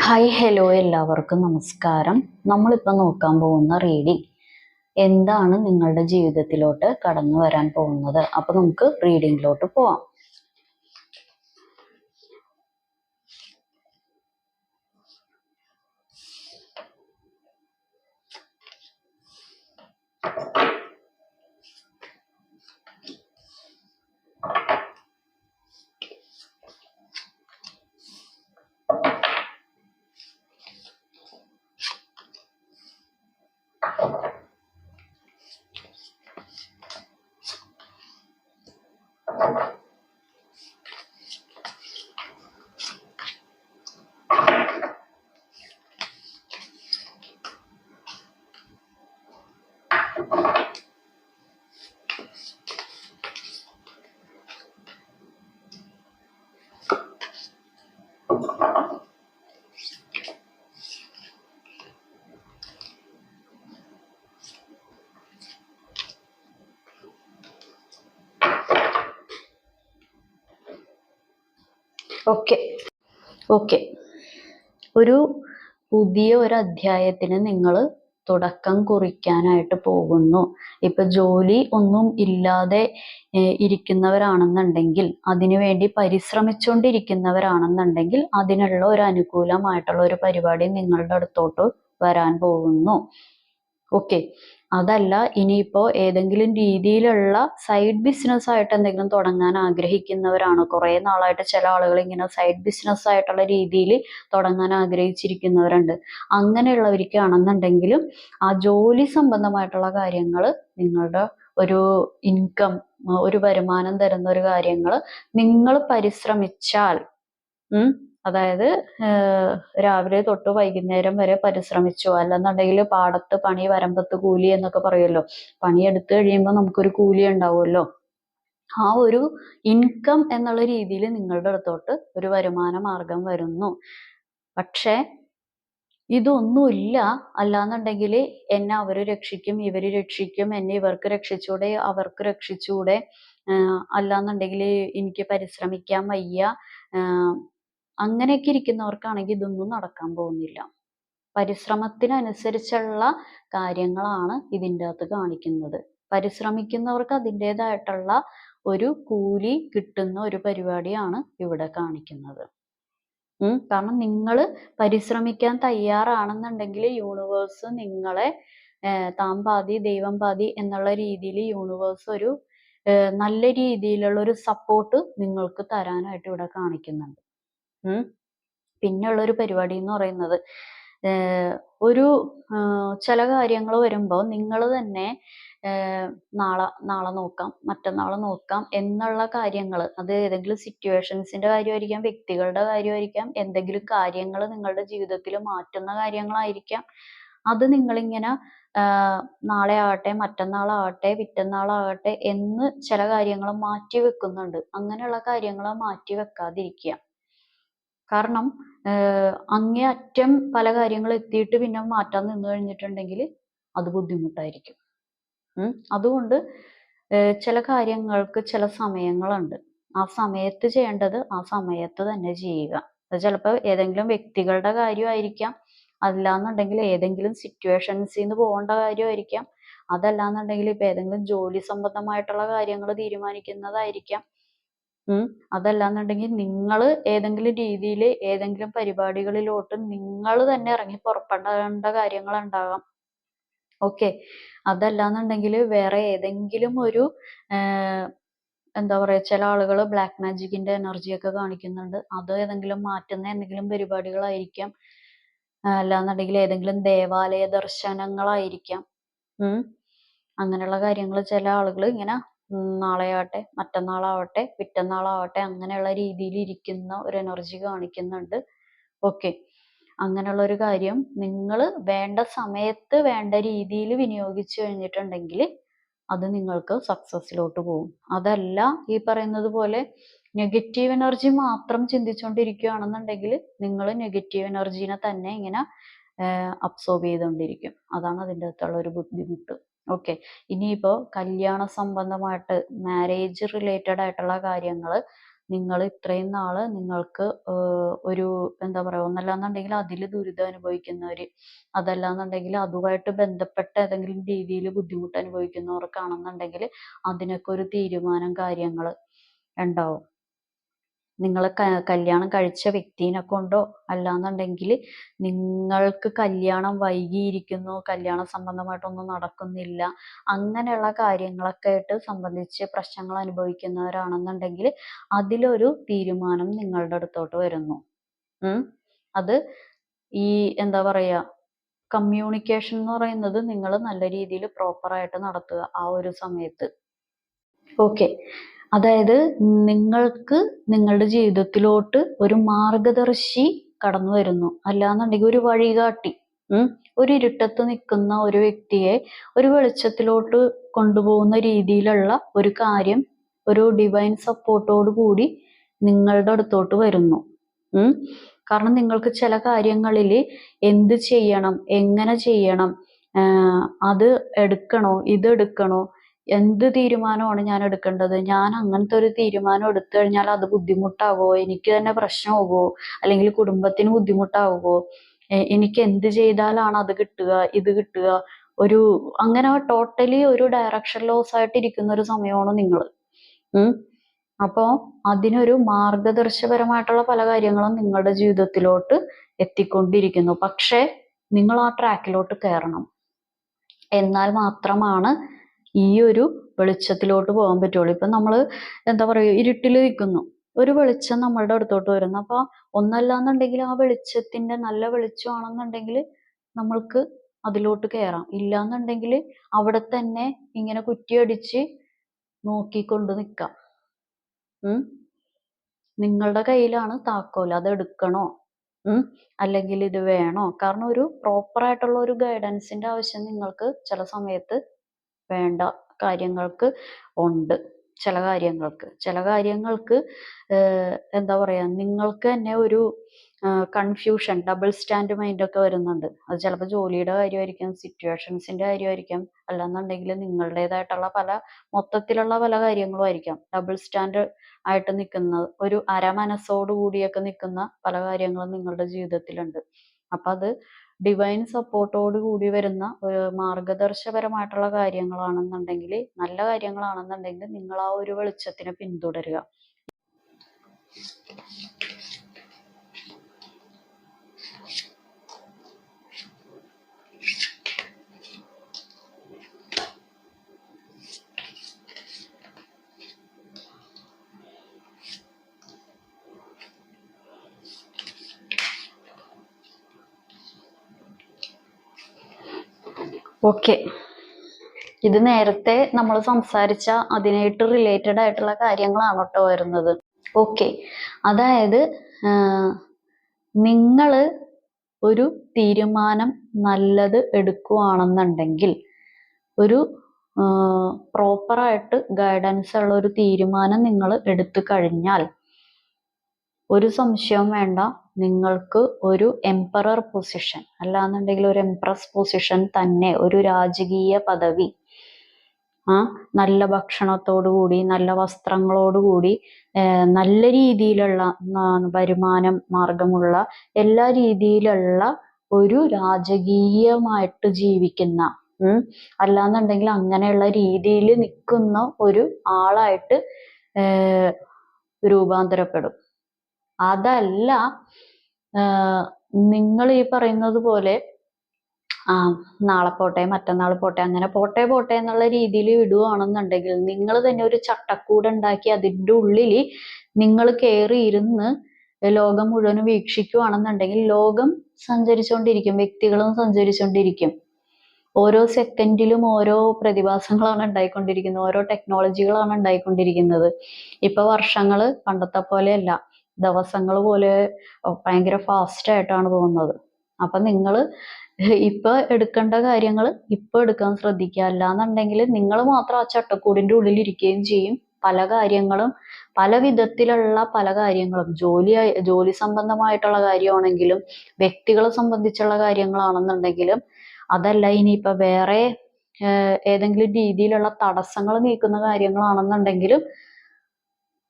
Hi hello എല്ലാവർക്കും നമസ്കാരം. നമ്മളിപ്പോൾ നോക്കാൻ പോകുന്ന റീഡിംഗ് എന്താണ് നിങ്ങളുടെ ജീവിതത്തിലോട്ട് കടന്നു വരാൻ പോകുന്നത്? അപ്പോൾ നമുക്ക് റീഡിങ്ങിലോട്ട് പോവാം. ഓക്കെ. ഓക്കെ. ഒരു പുതിയ ഒരു അധ്യായത്തിന് നിങ്ങൾ തുടക്കം കുറിക്കാനായിട്ട് പോകുന്നു. ഇപ്പൊ ജോലി ഒന്നും ഇല്ലാതെ ഇരിക്കുന്നവരാണെന്നുണ്ടെങ്കിൽ അതിനുവേണ്ടി പരിശ്രമിച്ചുകൊണ്ടിരിക്കുന്നവരാണെന്നുണ്ടെങ്കിൽ അതിനുള്ള ഒരു അനുകൂലമായിട്ടുള്ള ഒരു പരിപാടി നിങ്ങളുടെ അടുത്തോട്ട് വരാൻ പോകുന്നു. ഓക്കെ. അതല്ല ഇനിയിപ്പോ ഏതെങ്കിലും രീതിയിലുള്ള സൈഡ് ബിസിനസ് ആയിട്ട് എന്തെങ്കിലും തുടങ്ങാൻ ആഗ്രഹിക്കുന്നവരാണ്. കുറെ നാളായിട്ട് ചില ആളുകൾ ഇങ്ങനെ സൈഡ് ബിസിനസ് ആയിട്ടുള്ള രീതിയിൽ തുടങ്ങാൻ ആഗ്രഹിച്ചിരിക്കുന്നവരുണ്ട്. അങ്ങനെയുള്ളവർക്കാണെന്നുണ്ടെങ്കിലും ആ ജോലി സംബന്ധമായിട്ടുള്ള കാര്യങ്ങൾ നിങ്ങളുടെ ഒരു ഇൻകം ഒരു വരുമാനം തരുന്ന ഒരു കാര്യങ്ങൾ നിങ്ങൾ പരിശ്രമിച്ചാൽ അതായത് രാവിലെ തൊട്ട് വൈകുന്നേരം വരെ പരിശ്രമിച്ചു. അല്ലെന്നുണ്ടെങ്കിൽ പാടത്ത് പണി വരമ്പത്ത് കൂലി എന്നൊക്കെ പറയുമല്ലോ. പണിയെടുത്ത് കഴിയുമ്പോൾ നമുക്കൊരു കൂലി ഉണ്ടാവുമല്ലോ. ആ ഒരു ഇൻകം എന്നുള്ള രീതിയിൽ നിങ്ങളുടെ അടുത്തോട്ട് ഒരു വരുമാന മാർഗം വരുന്നു. പക്ഷേ ഇതൊന്നുമില്ല. അല്ലാന്നുണ്ടെങ്കിൽ എന്നെ അവർ രക്ഷിക്കും ഇവർ രക്ഷിക്കും എന്നെ ഇവർക്ക് രക്ഷിച്ചൂടെ അവർക്ക് രക്ഷിച്ചൂടെ. അല്ലാന്നുണ്ടെങ്കിൽ എനിക്ക് പരിശ്രമിക്കാൻ വയ്യ. അങ്ങനെയൊക്കെ ഇരിക്കുന്നവർക്കാണെങ്കിൽ ഇതൊന്നും നടക്കാൻ പോകുന്നില്ല. പരിശ്രമത്തിനനുസരിച്ചുള്ള കാര്യങ്ങളാണ് ഇതിന്റെ അകത്ത് കാണിക്കുന്നത്. പരിശ്രമിക്കുന്നവർക്ക് അതിന്റെതായിട്ടുള്ള ഒരു കൂലി കിട്ടുന്ന ഒരു പരിപാടിയാണ് ഇവിടെ കാണിക്കുന്നത്. കാരണം നിങ്ങൾ പരിശ്രമിക്കാൻ തയ്യാറാണെന്നുണ്ടെങ്കിൽ യൂണിവേഴ്സ് നിങ്ങളെ താൻ പാതി ദൈവം പാതി എന്നുള്ള രീതിയിൽ യൂണിവേഴ്സ് ഒരു നല്ല രീതിയിലുള്ള ഒരു സപ്പോർട്ട് നിങ്ങൾക്ക് തരാനായിട്ട് ഇവിടെ കാണിക്കുന്നുണ്ട്. ഉം. പിന്നെയുള്ള ഒരു പരിപാടി എന്ന് പറയുന്നത് ഒരു ചില കാര്യങ്ങൾ വരുമ്പോൾ നിങ്ങൾ തന്നെ നാളെ നാളെ നോക്കാം മറ്റന്നാൾ നോക്കാം എന്നുള്ള കാര്യങ്ങൾ അത് ഏതെങ്കിലും സിറ്റുവേഷൻസിന്റെ കാര്യമായിരിക്കാം വ്യക്തികളുടെ കാര്യമായിരിക്കാം എന്തെങ്കിലും കാര്യങ്ങൾ നിങ്ങളുടെ ജീവിതത്തിൽ മാറ്റുന്ന കാര്യങ്ങളായിരിക്കാം. അത് നിങ്ങളിങ്ങനെ നാളെ ആവട്ടെ മറ്റന്നാളാവട്ടെ പിറ്റന്നാളാവട്ടെ എന്ന് ചില കാര്യങ്ങൾ മാറ്റി വെക്കുന്നുണ്ട്. അങ്ങനെയുള്ള കാര്യങ്ങൾ മാറ്റി വെക്കാതിരിക്കുക. കാരണം അങ്ങേയറ്റം പല കാര്യങ്ങൾ എത്തിയിട്ട് പിന്നെ മാറ്റാൻ നിന്ന് കഴിഞ്ഞിട്ടുണ്ടെങ്കിൽ അത് ബുദ്ധിമുട്ടായിരിക്കും. അതുകൊണ്ട് ചില കാര്യങ്ങൾക്ക് ചില സമയങ്ങളുണ്ട്. ആ സമയത്ത് ചെയ്യേണ്ടത് ആ സമയത്ത് തന്നെ ചെയ്യുക. അത് ചിലപ്പോൾ ഏതെങ്കിലും വ്യക്തികളുടെ കാര്യമായിരിക്കാം. അല്ലാന്നുണ്ടെങ്കിൽ ഏതെങ്കിലും സിറ്റുവേഷൻസിൽ നിന്ന് പോകേണ്ട കാര്യമായിരിക്കാം. അതല്ലാന്നുണ്ടെങ്കിൽ ഇപ്പൊ ഏതെങ്കിലും ജോലി സംബന്ധമായിട്ടുള്ള കാര്യങ്ങൾ തീരുമാനിക്കുന്നതായിരിക്കാം. അതല്ലാന്നുണ്ടെങ്കിൽ നിങ്ങൾ ഏതെങ്കിലും രീതിയിൽ ഏതെങ്കിലും പരിപാടികളിലോട്ട് നിങ്ങൾ തന്നെ ഇറങ്ങി പുറപ്പെടേണ്ട കാര്യങ്ങൾ ഉണ്ടാകാം ഓക്കെ. അതല്ലാന്നുണ്ടെങ്കിൽ വേറെ ഏതെങ്കിലും ഒരു എന്താ പറയാ ചില ആളുകൾ ബ്ലാക്ക് മാജിക്കിന്റെ എനർജി ഒക്കെ കാണിക്കുന്നുണ്ട്. അത് ഏതെങ്കിലും മാറ്റുന്ന എന്തെങ്കിലും പരിപാടികളായിരിക്കാം. അല്ലാന്നുണ്ടെങ്കിൽ ഏതെങ്കിലും ദേവാലയ ദർശനങ്ങളായിരിക്കാം. അങ്ങനെയുള്ള കാര്യങ്ങൾ ചില ആളുകൾ ഇങ്ങനെ നാളെയാവട്ടെ മറ്റന്നാളാവട്ടെ പിറ്റന്നാളാവട്ടെ അങ്ങനെയുള്ള രീതിയിൽ ഇരിക്കുന്ന ഒരു എനർജി കാണിക്കുന്നുണ്ട്. ഓക്കെ. അങ്ങനെയുള്ള ഒരു കാര്യം നിങ്ങൾ വേണ്ട സമയത്ത് വേണ്ട രീതിയിൽ വിനിയോഗിച്ചു കഴിഞ്ഞിട്ടുണ്ടെങ്കിൽ അത് നിങ്ങൾക്ക് സക്സസ്സിലോട്ട് പോകും. അതല്ല ഈ പറയുന്നത് പോലെ നെഗറ്റീവ് എനർജി മാത്രം ചിന്തിച്ചുകൊണ്ടിരിക്കുകയാണെന്നുണ്ടെങ്കിൽ നിങ്ങൾ നെഗറ്റീവ് എനർജീനെ തന്നെ ഇങ്ങനെ അബ്സോർബ് ചെയ്തുകൊണ്ടിരിക്കും അതാണ് അതിന്റെ അകത്തുള്ള ഒരു ബുദ്ധിമുട്ട്. ഓക്കെ ഇനിയിപ്പോൾ കല്യാണ സംബന്ധമായിട്ട് മാരേജ് റിലേറ്റഡ് ആയിട്ടുള്ള കാര്യങ്ങൾ നിങ്ങൾ ഇത്രയും നാൾ നിങ്ങൾക്ക് ഒരു എന്താ പറയാ ഒന്നല്ലാന്നുണ്ടെങ്കിൽ അതിൽ ദുരിതം അനുഭവിക്കുന്നവര് അതല്ലാന്നുണ്ടെങ്കിൽ അതുമായിട്ട് ബന്ധപ്പെട്ട ഏതെങ്കിലും രീതിയിൽ ബുദ്ധിമുട്ട് അനുഭവിക്കുന്നവർക്കാണെന്നുണ്ടെങ്കിൽ അതിനൊക്കെ ഒരു തീരുമാനം കാര്യങ്ങൾ ഉണ്ടാവും. നിങ്ങൾ കല്യാണം കഴിച്ച വ്യക്തിനെ കൊണ്ടോ അല്ലാന്നുണ്ടെങ്കിൽ നിങ്ങൾക്ക് കല്യാണം വൈകിയിരിക്കുന്നു കല്യാണ സംബന്ധമായിട്ടൊന്നും നടക്കുന്നില്ല. അങ്ങനെയുള്ള കാര്യങ്ങളൊക്കെ ആയിട്ട് സംബന്ധിച്ച് പ്രശ്നങ്ങൾ അനുഭവിക്കുന്നവരാണെന്നുണ്ടെങ്കിൽ അതിലൊരു തീരുമാനം നിങ്ങളുടെ അടുത്തോട്ട് വരുന്നു. അത് ഈ എന്താ പറയുക കമ്മ്യൂണിക്കേഷൻ എന്ന് പറയുന്നത് നിങ്ങൾ നല്ല രീതിയിൽ പ്രോപ്പറായിട്ട് നടത്തുക ആ ഒരു സമയത്ത്. ഓക്കെ അതായത് നിങ്ങൾക്ക് നിങ്ങളുടെ ജീവിതത്തിലോട്ട് ഒരു മാർഗദർശി കടന്നു വരുന്നു. അല്ലാന്നുണ്ടെങ്കിൽ ഒരു വഴികാട്ടി ഒരു ഇരുട്ടത്ത് നിൽക്കുന്ന ഒരു വ്യക്തിയെ ഒരു വെളിച്ചത്തിലോട്ട് കൊണ്ടുപോകുന്ന രീതിയിലുള്ള ഒരു കാര്യം ഒരു ഡിവൈൻ സപ്പോർട്ടോട് കൂടി നിങ്ങളുടെ അടുത്തോട്ട് വരുന്നു. കാരണം നിങ്ങൾക്ക് ചില കാര്യങ്ങളിൽ എന്ത് ചെയ്യണം എങ്ങനെ ചെയ്യണം അത് എടുക്കണോ ഇത് എടുക്കണോ എന്ത് തീരുമാനമാണ് ഞാൻ എടുക്കേണ്ടത്? ഞാൻ അങ്ങനത്തെ ഒരു തീരുമാനം എടുത്തു കഴിഞ്ഞാൽ അത് ബുദ്ധിമുട്ടാവോ? എനിക്ക് തന്നെ പ്രശ്നമാവോ അല്ലെങ്കിൽ കുടുംബത്തിന് ബുദ്ധിമുട്ടാവുമോ? എനിക്ക് എന്ത് ചെയ്താലാണ് അത് കിട്ടുക ഇത് കിട്ടുക? ഒരു അങ്ങനെ ടോട്ടലി ഒരു ഡയറക്ഷൻ ലോസ് ആയിട്ട് ഇരിക്കുന്ന ഒരു സമയമാണ് നിങ്ങൾ. ഉം. അപ്പോ അതിനൊരു മാർഗദർശപരമായിട്ടുള്ള പല കാര്യങ്ങളും നിങ്ങളുടെ ജീവിതത്തിലോട്ട് എത്തിക്കൊണ്ടിരിക്കുന്നു. പക്ഷേ നിങ്ങൾ ആ ട്രാക്കിലോട്ട് കയറണം. എന്നാൽ മാത്രമാണ് ഈ ഒരു വെളിച്ചത്തിലോട്ട് പോകാൻ പറ്റുള്ളൂ. ഇപ്പൊ നമ്മൾ എന്താ പറയുക ഇരുട്ടിൽ നിൽക്കുന്നു. ഒരു വെളിച്ചം നമ്മളുടെ അടുത്തോട്ട് വരുന്നു. അപ്പൊ ഒന്നല്ലാന്നുണ്ടെങ്കിൽ ആ വെളിച്ചത്തിന്റെ നല്ല വെളിച്ചമാണെന്നുണ്ടെങ്കിൽ നമ്മൾക്ക് അതിലോട്ട് കയറാം. ഇല്ലാന്നുണ്ടെങ്കിൽ അവിടെ തന്നെ ഇങ്ങനെ കുറ്റിയടിച്ച് നോക്കിക്കൊണ്ട് നിൽക്കാം. നിങ്ങളുടെ കയ്യിലാണ് താക്കോൽ. അത് എടുക്കണോ? അല്ലെങ്കിൽ ഇത് വേണോ? കാരണം ഒരു പ്രോപ്പറായിട്ടുള്ള ഒരു ഗൈഡൻസിന്റെ ആവശ്യം നിങ്ങൾക്ക് ചില സമയത്ത് വേണ്ട കാര്യങ്ങൾക്ക് ഉണ്ട്. ചില കാര്യങ്ങൾക്ക്. ചില കാര്യങ്ങൾക്ക് എന്താ പറയാ നിങ്ങൾക്ക് തന്നെ ഒരു കൺഫ്യൂഷൻ ഡബിൾ സ്റ്റാൻഡ് മൈൻഡ് ഒക്കെ വരുന്നുണ്ട്. അത് ചിലപ്പോൾ ജോലിയുടെ കാര്യമായിരിക്കാം സിറ്റുവേഷൻസിന്റെ കാര്യമായിരിക്കാം അല്ലാന്നുണ്ടെങ്കിൽ നിങ്ങളുടേതായിട്ടുള്ള പല മൊത്തത്തിലുള്ള പല കാര്യങ്ങളും ആയിരിക്കാം. ഡബിൾ സ്റ്റാൻഡ് ആയിട്ട് നിൽക്കുന്ന ഒരു അര അരമനസ്സോട് കൂടിയൊക്കെ നിൽക്കുന്ന പല കാര്യങ്ങളും നിങ്ങളുടെ ജീവിതത്തിലുണ്ട്. അപ്പൊ അത് ഡിവൈൻ സപ്പോർട്ടോട് കൂടി വരുന്ന മാർഗദർശപരമായിട്ടുള്ള കാര്യങ്ങളാണെന്നുണ്ടെങ്കിൽ നല്ല കാര്യങ്ങളാണെന്നുണ്ടെങ്കിൽ നിങ്ങൾ ആ ഒരു വെളിച്ചത്തിനെ പിന്തുടരുക. ഓക്കെ ഇത് നേരത്തെ നമ്മൾ സംസാരിച്ച അതിനായിട്ട് റിലേറ്റഡ് ആയിട്ടുള്ള കാര്യങ്ങളാണ് കേട്ടോ വരുന്നത്. ഓക്കെ അതായത് നിങ്ങൾ ഒരു തീരുമാനം നല്ലത് എടുക്കുകയാണെന്നുണ്ടെങ്കിൽ ഒരു പ്രോപ്പറായിട്ട് ഗൈഡൻസ് ഉള്ള ഒരു തീരുമാനം നിങ്ങൾ എടുത്തു കഴിഞ്ഞാൽ ഒരു സംശയവും വേണ്ട. നിങ്ങൾക്ക് ഒരു എംപറർ പൊസിഷൻ അല്ലാന്നുണ്ടെങ്കിൽ ഒരു എംപ്രസ് പൊസിഷൻ തന്നെ ഒരു രാജകീയ പദവി. ആ നല്ല ഭക്ഷണത്തോടുകൂടി നല്ല വസ്ത്രങ്ങളോടുകൂടി നല്ല രീതിയിലുള്ള വരുമാനം മാർഗമുള്ള എല്ലാ രീതിയിലുള്ള ഒരു രാജകീയമായിട്ട് ജീവിക്കുന്ന അല്ലാന്നുണ്ടെങ്കിൽ അങ്ങനെയുള്ള രീതിയിൽ നിൽക്കുന്ന ഒരു ആളായിട്ട് രൂപാന്തരപ്പെടും. അതല്ല നിങ്ങൾ ഈ പറയുന്നത് പോലെ ആ നാളെ പോട്ടെ മറ്റന്നാൾ പോട്ടെ അങ്ങനെ പോട്ടെ പോട്ടെ എന്നുള്ള രീതിയിൽ വിടുവാണെന്നുണ്ടെങ്കിൽ നിങ്ങൾ തന്നെ ഒരു ചട്ടക്കൂട് ഉണ്ടാക്കി അതിന്റെ ഉള്ളിൽ നിങ്ങൾ കയറി ഇരുന്ന് ലോകം മുഴുവനും വീക്ഷിക്കുകയാണെന്നുണ്ടെങ്കിൽ ലോകം സഞ്ചരിച്ചുകൊണ്ടിരിക്കും വ്യക്തികളും സഞ്ചരിച്ചുകൊണ്ടിരിക്കും. ഓരോ സെക്കൻഡിലും ഓരോ പ്രതിഭാസങ്ങളാണ് ഉണ്ടായിക്കൊണ്ടിരിക്കുന്നത് ഓരോ ടെക്നോളജികളാണ് ഉണ്ടായിക്കൊണ്ടിരിക്കുന്നത്. ഇപ്പൊ വർഷങ്ങൾ പണ്ടത്തെ പോലെയല്ല. ദിവസങ്ങൾ പോലെ ഭയങ്കര ഫാസ്റ്റ് ആയിട്ടാണ് പോകുന്നത് അപ്പൊ നിങ്ങൾ ഇപ്പൊ എടുക്കേണ്ട കാര്യങ്ങൾ ഇപ്പൊ എടുക്കാൻ ശ്രദ്ധിക്കുക. അല്ലാന്നുണ്ടെങ്കിൽ നിങ്ങൾ മാത്രം ആ ചട്ടക്കൂടിന്റെ ഉള്ളിൽ ഇരിക്കുകയും ചെയ്യും. പല കാര്യങ്ങളും പല വിധത്തിലുള്ള പല കാര്യങ്ങളും. ജോലി ജോലി സംബന്ധമായിട്ടുള്ള കാര്യമാണെങ്കിലും വ്യക്തികളെ സംബന്ധിച്ചുള്ള കാര്യങ്ങളാണെന്നുണ്ടെങ്കിലും അതല്ല ഇനിയിപ്പൊ വേറെ ഏതെങ്കിലും രീതിയിലുള്ള തടസ്സങ്ങൾ നീക്കുന്ന കാര്യങ്ങളാണെന്നുണ്ടെങ്കിലും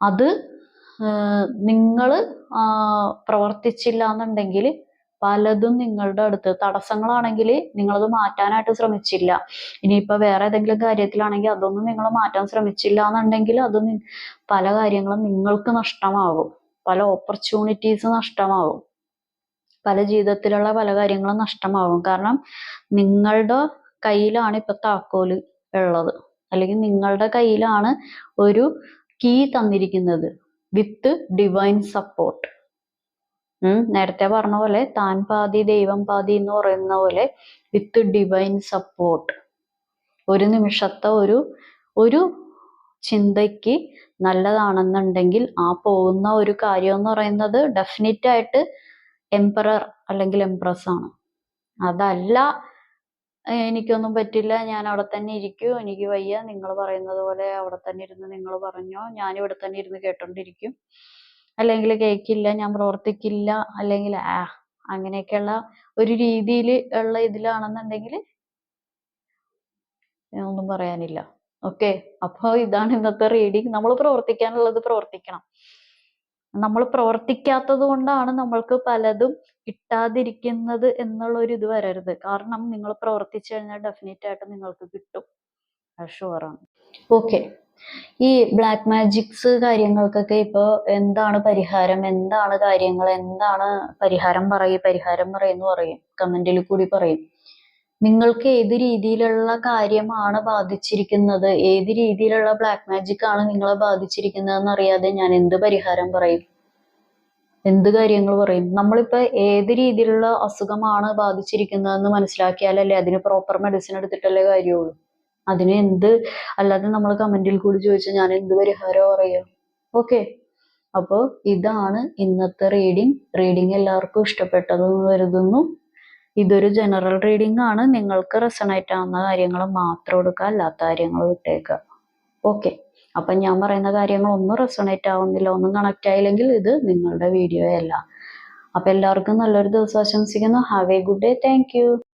അത് നിങ്ങൾ പ്രവർത്തിച്ചില്ല എന്നുണ്ടെങ്കിൽ പലതും നിങ്ങളുടെ അടുത്ത് തടസ്സങ്ങളാണെങ്കിൽ നിങ്ങളത് മാറ്റാനായിട്ട് ശ്രമിച്ചില്ല. ഇനിയിപ്പോൾ വേറെ ഏതെങ്കിലും കാര്യത്തിലാണെങ്കിൽ അതൊന്നും നിങ്ങൾ മാറ്റാൻ ശ്രമിച്ചില്ല എന്നുണ്ടെങ്കിൽ അത് പല കാര്യങ്ങളും നിങ്ങൾക്ക് നഷ്ടമാകും പല ഓപ്പർച്യൂണിറ്റീസ് നഷ്ടമാകും പല ജീവിതത്തിലുള്ള പല കാര്യങ്ങളും നഷ്ടമാകും കാരണം നിങ്ങളുടെ കയ്യിലാണ് ഇപ്പൊ താക്കോൽ ഉള്ളത്. അല്ലെങ്കിൽ നിങ്ങളുടെ കയ്യിലാണ് ഒരു കീ തന്നിരിക്കുന്നത്. With divine support. നേരത്തെ പറഞ്ഞ പോലെ താൻ പാതി ദൈവം പാതി എന്ന് പറയുന്ന പോലെ വിത്ത് ഡിവൈൻ സപ്പോർട്ട്. ഒരു നിമിഷത്തെ ഒരു ഒരു ചിന്തയ്ക്ക് നല്ലതാണെന്നുണ്ടെങ്കിൽ ആ പോകുന്ന ഒരു കാര്യം എന്ന് പറയുന്നത് ഡെഫിനറ്റ് ആയിട്ട് എംപറർ അല്ലെങ്കിൽ എംപ്രസ് ആണ്. അതല്ല "ഏഹ് എനിക്കൊന്നും പറ്റില്ല. ഞാൻ അവിടെ തന്നെ ഇരിക്കും. എനിക്ക് വയ്യ. നിങ്ങൾ പറയുന്നത് പോലെ അവിടെ തന്നെ ഇരുന്ന് നിങ്ങൾ പറഞ്ഞോ. ഞാൻ ഇവിടെ തന്നെ ഇരുന്ന് കേട്ടോണ്ടിരിക്കും. അല്ലെങ്കിൽ കേൾക്കില്ല ഞാൻ പ്രവർത്തിക്കില്ല. അല്ലെങ്കിൽ ആ അങ്ങനെയൊക്കെയുള്ള ഒരു രീതിയിൽ ഉള്ള ഇതിലാണെന്നുണ്ടെങ്കിൽ ഒന്നും പറയാനില്ല. ഓക്കെ? അപ്പോൾ ഇതാണ് ഇന്നത്തെ റീഡിങ് നമ്മൾ പ്രവർത്തിക്കാനുള്ളത് പ്രവർത്തിക്കണം. നമ്മൾ പ്രവർത്തിക്കാത്തത് കൊണ്ടാണ് നമ്മൾക്ക് പലതും കിട്ടാതിരിക്കുന്നത് എന്നുള്ള ഒരു ഇത് വരരുത്. കാരണം നിങ്ങൾ പ്രവർത്തിച്ചു കഴിഞ്ഞാൽ ഡെഫിനറ്റ് ആയിട്ട് നിങ്ങൾക്ക് കിട്ടും. ഷുവറാണ് ഓക്കെ ഈ ബ്ലാക്ക് മാജിക്സ് കാര്യങ്ങൾക്കൊക്കെ ഇപ്പോൾ എന്താണ് പരിഹാരം? എന്താണ് കാര്യങ്ങൾ? എന്താണ് പരിഹാരം പറയും? പരിഹാരം പറയുന്നു പറയും. കമന്റിൽ കൂടി പറയും. നിങ്ങൾക്ക് ഏത് രീതിയിലുള്ള കാര്യമാണ് ബാധിച്ചിരിക്കുന്നത്? ഏത് രീതിയിലുള്ള ബ്ലാക്ക് മാജിക് ആണ് നിങ്ങളെ ബാധിച്ചിരിക്കുന്നതെന്ന് അറിയാതെ ഞാൻ എന്ത് പരിഹാരം പറയും? എന്ത് കാര്യങ്ങൾ പറയും? നമ്മളിപ്പോ ഏത് രീതിയിലുള്ള അസുഖമാണ് ബാധിച്ചിരിക്കുന്നതെന്ന് മനസ്സിലാക്കിയാലല്ലേ അതിന് പ്രോപ്പർ മെഡിസിൻ എടുത്തിട്ടല്ലേ കാര്യമുള്ളൂ? അതിന് എന്ത്? അല്ലാതെ നമ്മൾ കമന്റിൽ കൂടി ചോദിച്ചാൽ ഞാൻ എന്ത് പരിഹാരം പറയാം? ഓക്കെ അപ്പോൾ ഇതാണ് ഇന്നത്തെ റീഡിംഗ് റീഡിംഗ് എല്ലാവർക്കും ഇഷ്ടപ്പെട്ടതെന്ന് കരുതുന്നു. ഇതൊരു ജനറൽ റീഡിംഗ് ആണ്. നിങ്ങൾക്ക് റെസണേറ്റ് ആവുന്ന കാര്യങ്ങൾ മാത്രം എടുക്കുക അല്ലാത്ത കാര്യങ്ങൾ വിട്ടേക്കുക. ഓക്കെ അപ്പം ഞാൻ പറയുന്ന കാര്യങ്ങൾ ഒന്നും റെസണേറ്റ് ആവുന്നില്ല ഒന്നും കണക്റ്റ് ആയില്ലെങ്കിൽ ഇത് നിങ്ങളുടെ വീഡിയോ അല്ല. അപ്പം എല്ലാവർക്കും നല്ലൊരു ദിവസം ആശംസിക്കുന്നു. Have a good day thank